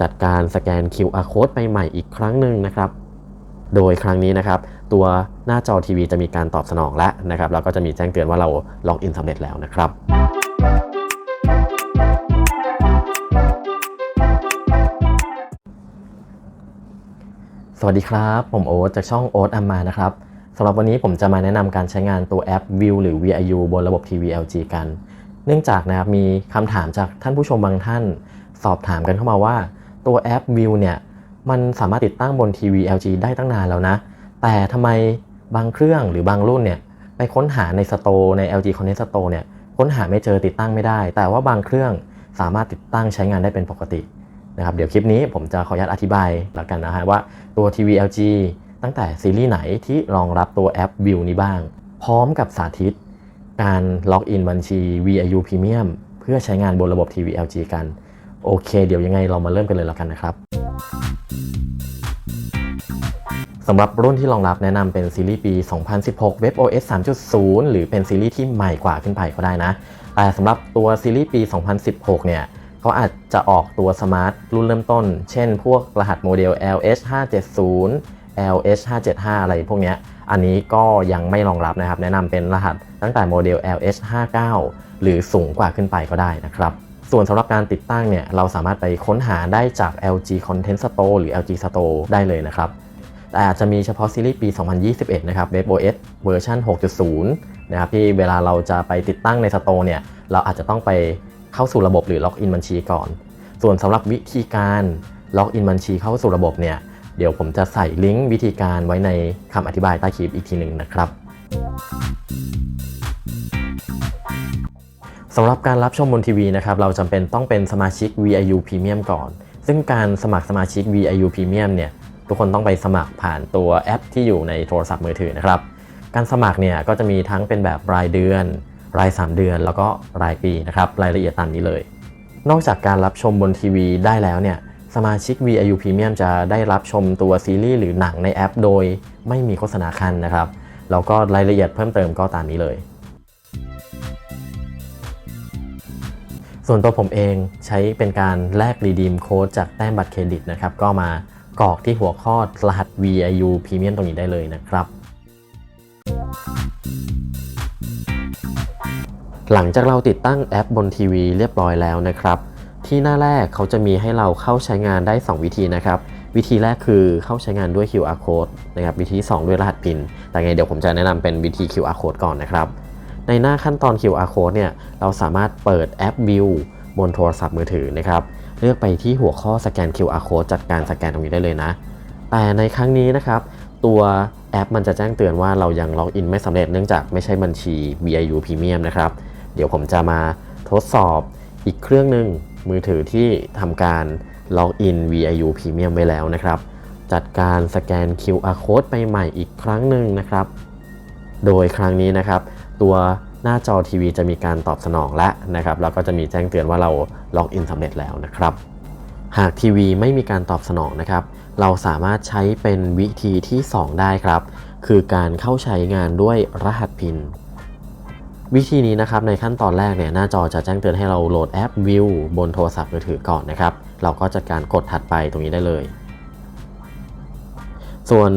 จัดการสแกน QR code ไปใหม่อีกครั้งหนึ่งนะครับ โดยครั้งนี้นะครับ ตัวหน้าจอทีวีจะมีการตอบสนองแล้วนะครับแล้วก็จะมีแจ้งเตือนว่าเราล็อกอินสำเร็จแล้วนะครับสวัสดีครับ ผมโอ๊ตจากช่องโอ๊ตอัมมานะครับสำหรับวันนี้ผมจะมาแนะนำการใช้งานตัวแอป View หรือ VIU บนระบบทีวี LG กัน เนื่องจากนะครับมีคำถามจากท่านผู้ชมบางท่าน สอบถามกันเข้ามาว่า ตัวแอป View เนี่ยมันสามารถติดตั้งบนทีวี LG ได้ตั้งนานแล้วนะ แต่ทำไมบางเครื่องหรือบางรุ่นเนี่ยไปค้นหาในสโตใน LG Connect Store เนี่ยค้นหาไม่เจอติดตั้งไม่ได้ แต่ว่าบางเครื่องสามารถติดตั้งใช้งานได้เป็นปกตินะครับเดี๋ยวคลิปนี้ผมจะขออนุญาตอธิบายแล้วกันนะฮะว่าตัวทีวี LG ตั้งแต่ซีรีส์ไหนที่รองรับตัวแอป View นี้บ้าง พร้อมกับสาธิต การล็อกอินบัญชี VIU Premium เพื่อใช้งานบนระบบ TV LG กัน โอเค เดี๋ยวยังไงเรามาเริ่มกันเลยแล้วกันนะครับสำหรับรุ่นที่รองรับแนะนำเป็นซีรีส์ปี 2016 WebOS 3.0 หรือเป็นซีรีส์ที่ใหม่กว่าขึ้นไปก็ได้นะ แต่สำหรับตัวซีรีส์ปี 2016 เนี่ยเขาอาจจะออกตัวสมาร์ทรุ่นเริ่มต้น เช่นพวกรหัสโมเดล LH 570 LH 575อะไรพวกเนี้ยอันนี้ก็ยังไม่รองรับนะครับ แนะนำเป็นรหัสตั้งแต่โมเดล LH 59หรือสูงกว่าขึ้นไปก็ได้นะครับ ส่วนสำหรับการติดตั้งเนี่ยเราสามารถไปค้นหาได้จาก LG Content Store หรือ LG Store ได้เลยนะครับแต่อาจจะมีเฉพาะซีรีส์ปี 2021 นะครับ WebOS เวอร์ชัน6.0 นะครับที่เวลาเราจะไปติดตั้งในสโตร์เนี่ยเราอาจจะต้องไปเข้าสู่ระบบหรือล็อกอินบัญชีก่อน ส่วนสำหรับวิธีการล็อกอินบัญชีเข้าสู่ระบบเนี่ยเดี๋ยวผมจะใส่ลิงก์วิธีการไว้ในคำอธิบายใต้คลิปอีกทีหนึ่งนะครับ สำหรับการรับชมบนทีวีนะครับเราจำเป็นต้องเป็นสมาชิก VIU Premium ก่อน ซึ่งการสมัครสมาชิก VIU Premium เนี่ยทุกคนต้องไปสมัครผ่านตัวแอปที่อยู่ในโทรศัพท์มือถือนะครับ การสมัครเนี่ยก็จะมีทั้งเป็นแบบรายเดือน ราย 3 เดือน แล้วก็รายปีนะครับรายละเอียดตามนี้เลย นอกจากการรับชมบนทีวีได้แล้วเนี่ยสมาชิก VIU Premium จะได้รับชมตัวซีรีส์หรือหนังในแอป โดยไม่มีโฆษณาคันนะครับแล้วก็รายละเอียดเพิ่มเติมก็ตามนี้เลย ส่วนตัวผมเองใช้เป็นการแลกรีดีมโค้ดจากแต้มบัตรเครดิตนะครับ ก็มากรอกที่หัวข้อรหัส VIU Premium ตรงนี้ได้เลยนะครับ หลังจากเราติดตั้งแอปบนทีวีเรียบร้อยแล้วนะครับ ที่หน้าแรกเขาจะมีให้เราเข้าใช้งานได้ 2 วิธีนะครับ วิธีแรกคือเข้าใช้งานด้วย QR code นะครับ วิธี 2 ด้วยรหัส PIN แต่ไงเดี๋ยวผมจะแนะนำเป็นวิธี QR code ก่อนนะครับ ในหน้าขั้นตอน QR code เนี่ยเราสามารถเปิดแอป View บนโทรศัพท์มือถือนะครับ เลือกไปที่หัวข้อสแกน QR code จัดการสแกนตรงนี้ได้เลยนะ แต่ในครั้งนี้นะครับ ตัวแอปมันจะแจ้งเตือนว่าเรายังล็อกอินไม่สำเร็จเนื่องจากไม่ใช่บัญชี VIU Premium นะครับ เดี๋ยวผมจะมาทดสอบอีกเครื่องหนึ่งมือถือที่ทำการล็อกอิน VIU Premium ไว้แล้วนะครับ จัดการสแกน QR code ไปใหม่อีกครั้งหนึ่งนะครับ โดยครั้งนี้นะครับ ตัวหน้าจอทีวีจะมีการตอบสนองและนะครับแล้วก็จะมีแจ้งเตือนว่าเราล็อกอินสำเร็จแล้วนะครับ หากทีวีไม่มีการตอบสนองนะครับ เราสามารถใช้เป็นวิธีที่ 2 ได้ครับ คือการเข้าใช้งานด้วยรหัสพิน วิธีนี้นะครับในขั้นตอนแรกเนี่ยหน้าจอจะแจ้งเตือนให้เราโหลดแอป View บนโทรศัพท์มือถือก่อนนะครับ เราก็จัดการกดถัดไปตรงนี้ได้เลย ส่วน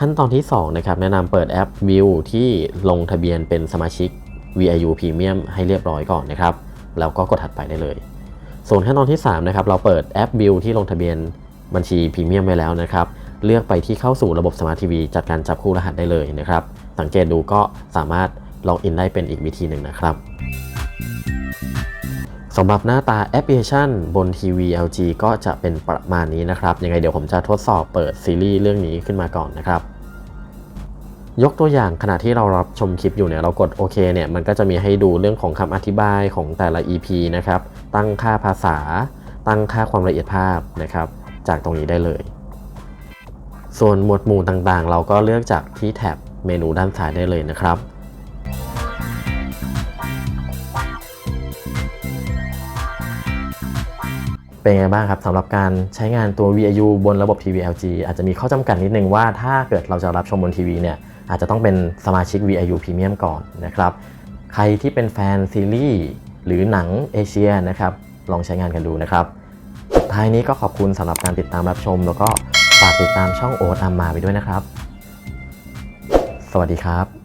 ขั้นตอนที่2นะครับแนะนำเปิดแอป View ที่ลงทะเบียนเป็นสมาชิก VIU Premium ให้เรียบร้อยก่อนนะครับแล้วก็กดถัดไปได้เลย ส่วนขั้นตอนที่3นะครับเราเปิดแอป View ที่ลงทะเบียนบัญชีพรีเมียมไว้แล้วนะครับเลือกไปที่เข้าสู่ระบบสมาร์ททีวีจัดการจับคู่รหัสได้เลยนะครับ สังเกตดูก็สามารถล็อกอินได้เป็นอีกวิธีหนึ่งนะครับ สำหรับหน้าตาแอปพลิเคชันบนทีวี LG ก็จะเป็นประมาณนี้นะครับยังไงเดี๋ยวผมจะทดสอบเปิดซีรีส์เรื่องนี้ขึ้นมาก่อนนะครับ ยกตัวอย่างขณะที่เรารับชมคลิปอยู่เนี่ยเรากดโอเคเนี่ยมันก็จะมีให้ดูเรื่องของคำอธิบายของแต่ละ EP นะครับ ตั้งค่าภาษา ตั้งค่าความละเอียดภาพนะครับ จากตรงนี้ได้เลย ส่วนหมวดหมู่ต่างๆ เราก็เลือกจากที่แท็บเมนูด้านซ้ายได้เลยนะครับ เป็นไงบ้างครับสำหรับการใช้งานตัว VIU บนระบบ TV LG อาจจะมีข้อจำกัดนิดนึงว่าถ้าเกิดเราจะรับชมบนทีวีเนี่ยอาจจะต้องเป็นสมาชิก VIU Premium ก่อนนะครับใครที่เป็นแฟนซีรีส์หรือหนังเอเชียนะครับลองใช้งานกันดูนะครับท้ายนี้ก็ขอบคุณสำหรับการติดตามรับชม แล้วก็ฝากติดตามช่องโอ๊ตอามาไปด้วยนะครับ สวัสดีครับ